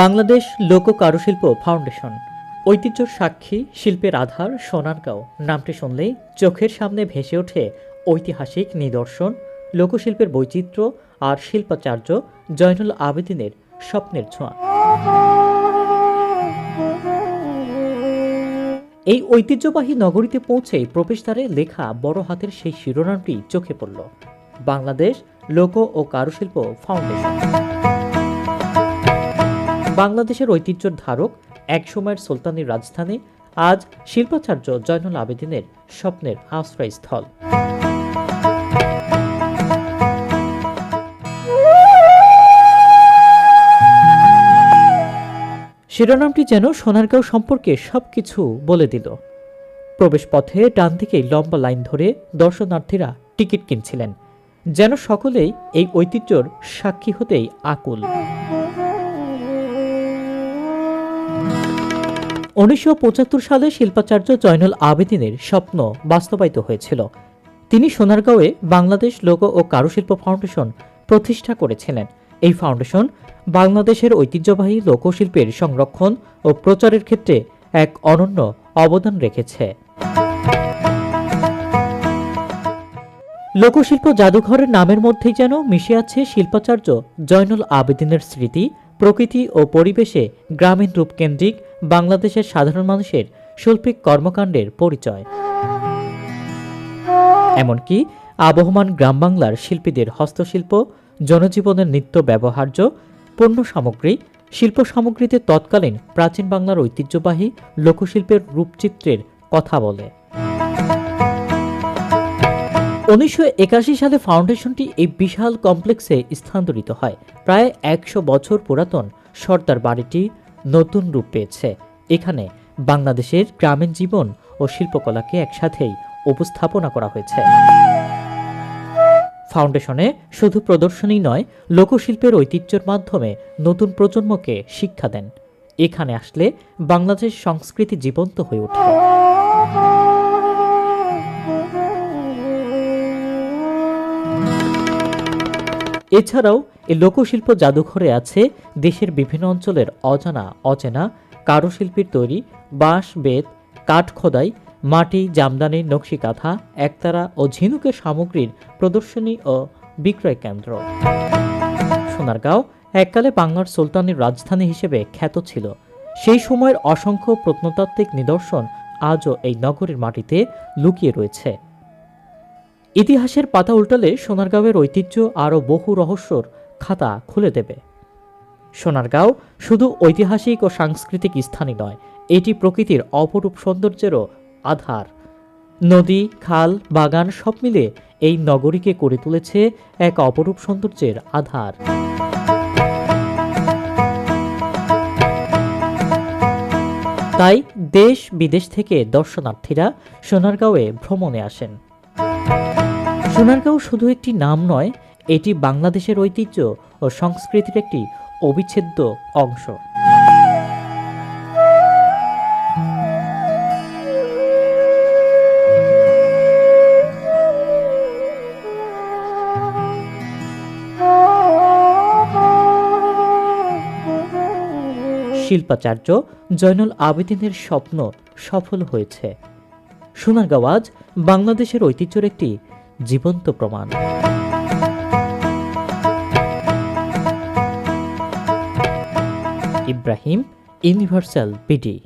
বাংলাদেশ লোক কারুশিল্প ফাউন্ডেশন। ঐতিহ্যর সাক্ষী শিল্পের আধার সোনারগাঁও। নামটি শুনলেই চোখের সামনে ভেসে ওঠে ঐতিহাসিক নিদর্শন, লোকশিল্পের বৈচিত্র্য আর শিল্পাচার্য জয়নুল আবেদিনের স্বপ্নের ছোঁয়া। এই ঐতিহ্যবাহী নগরীতে পৌঁছে প্রবেশদ্বারে লেখা বড় হাতের সেই শিরোনামটি চোখে পড়ল। বাংলাদেশ লোক ও কারুশিল্প ফাউন্ডেশন। বাংলাদেশের ঐতিহ্যর ধারক একসময়ের সুলতানি রাজধানী, আজ শিল্পাচার্য জয়নুল আবেদিনের স্বপ্নের আশ্রয়স্থল। শিরোনামটি যেন সোনারগাঁও সম্পর্কে সবকিছু বলে দিল। প্রবেশপথে ডান দিকে লম্বা লাইন ধরে দর্শনার্থীরা টিকিট কিনছিলেন। যেন সকলেই এই ঐতিহ্যর সাক্ষী হতেই আকুল। উনিশশো পঁচাত্তর সালে শিল্পাচার্য জয়নুল আবেদিনের স্বপ্ন বাস্তবায়িত হয়েছিল। তিনি সোনারগাঁওয়ে বাংলাদেশ লোক ও কারুশিল্প ফাউন্ডেশন প্রতিষ্ঠা করেছিলেন। এই ফাউন্ডেশন বাংলাদেশের ঐতিহ্যবাহী লোকশিল্পের সংরক্ষণ ও প্রচারের ক্ষেত্রে এক অনন্য অবদান রেখেছে। লোকশিল্প জাদুঘরের নামের মধ্যেই যেন মিশে আছে শিল্পাচার্য জয়নুল আবেদিনের স্মৃতি, প্রকৃতি ও পরিবেশে গ্রামীণ রূপকেন্দ্রিক বাংলাদেশের সাধারণ মানুষের শৈল্পিক কর্মকাণ্ডের পরিচয়। এমনকি আবহমান গ্রাম বাংলার শিল্পীদের হস্তশিল্প, জনজীবনের নিত্য ব্যবহার্য, পণ্য সামগ্রী, শিল্প সামগ্রীতে তৎকালীন প্রাচীন বাংলার ঐতিহ্যবাহী লোকশিল্পের রূপচিত্রের কথা বলে। উনিশশো একাশি সালে ফাউন্ডেশনটি এই বিশাল কমপ্লেক্সে স্থানান্তরিত হয়। প্রায় একশো বছর পুরাতন সর্দার বাড়িটি নতুন রূপ পেয়েছে। এখানে বাংলাদেশের গ্রামীণ জীবন ও শিল্পকলাকে একসাথেই উপস্থাপনা করা হয়েছে। ফাউন্ডেশনে শুধু প্রদর্শনী নয়, লোকশিল্পের ঐতিহ্যের মাধ্যমে নতুন প্রজন্মকে শিক্ষা দেন। এখানে আসলে বাংলাদেশ সংস্কৃতি জীবন্ত হয়ে ওঠে। এছাড়াও এই লোকশিল্প জাদুঘরে আছে দেশের বিভিন্ন অঞ্চলের অজানা, অচেনা কারুশিল্পীর তৈরি বাঁশ, বেত, কাঠ খোদাই, মাটি, জামদানি নকশি কাঁথা একতারা ও ঝিনুকের সামগ্রীর প্রদর্শনী ও বিক্রয় কেন্দ্র। সোনারগাঁও এককালে বাংলার সুলতানের রাজধানী হিসেবে খ্যাত ছিল। সেই সময়ের অসংখ্য প্রত্নতাত্ত্বিক নিদর্শন আজও এই নগরের মাটিতে লুকিয়ে রয়েছে। ইতিহাসের পাতা উল্টালে সোনারগাঁওয়ের ঐতিহ্য আরও বহু রহস্যর খাতা খুলে দেবে। সোনারগাঁও শুধু ঐতিহাসিক ও সাংস্কৃতিক স্থানই নয়, এটি প্রকৃতির অপরূপ সৌন্দর্যেরও আধার। নদী, খাল, বাগান সব মিলে এই নগরীকে করে তুলেছে এক অপরূপ সৌন্দর্যের আধার। তাই দেশ বিদেশ থেকে দর্শনার্থীরা সোনারগাঁওয়ে ভ্রমণে আসেন। সোনারগাঁও শুধু একটি নাম নয় এটি বাংলাদেশের ঐতিহ্য ও সংস্কৃতির একটি অবিচ্ছেদ্য অংশ। শিল্পাচার্য জয়নুল আবেদিনের স্বপ্ন সফল হয়েছে। সোনারগাঁও আজ বাংলাদেশের ঐতিহ্যের একটি জীবন্ত প্রমাণ। Ibrahim universal BD